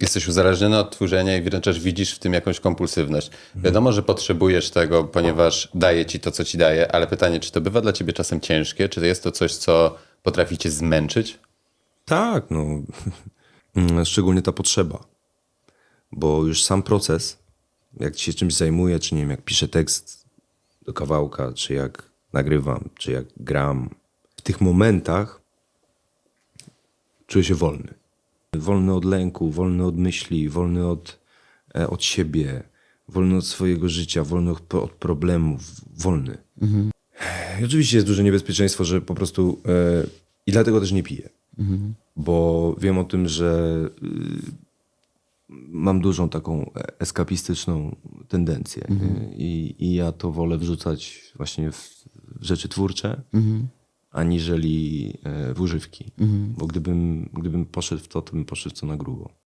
Jesteś uzależniony od tworzenia i wręcz widzisz w tym jakąś kompulsywność. Wiadomo, że potrzebujesz tego, ponieważ daje ci to, co ci daje, ale pytanie, czy to bywa dla ciebie czasem ciężkie? Czy to jest to coś, co potrafi cię zmęczyć? Tak, no. Szczególnie ta potrzeba. Bo już sam proces, jak się czymś zajmuję, czy nie wiem, jak piszę tekst do kawałka, czy jak nagrywam, czy jak gram, w tych momentach czuję się wolny. Wolny od lęku, wolny od myśli, wolny od, e, od siebie, wolny od swojego życia, wolny od, od problemów, wolny. I oczywiście jest duże niebezpieczeństwo, że po prostu. E, I dlatego też nie piję. Bo wiem o tym, że y, mam dużą taką eskapistyczną tendencję. y, I, I ja to wolę wrzucać właśnie w, w rzeczy twórcze, aniżeli e, w używki. Bo gdybym, gdybym poszedł w to, to bym poszedł w co na grubo.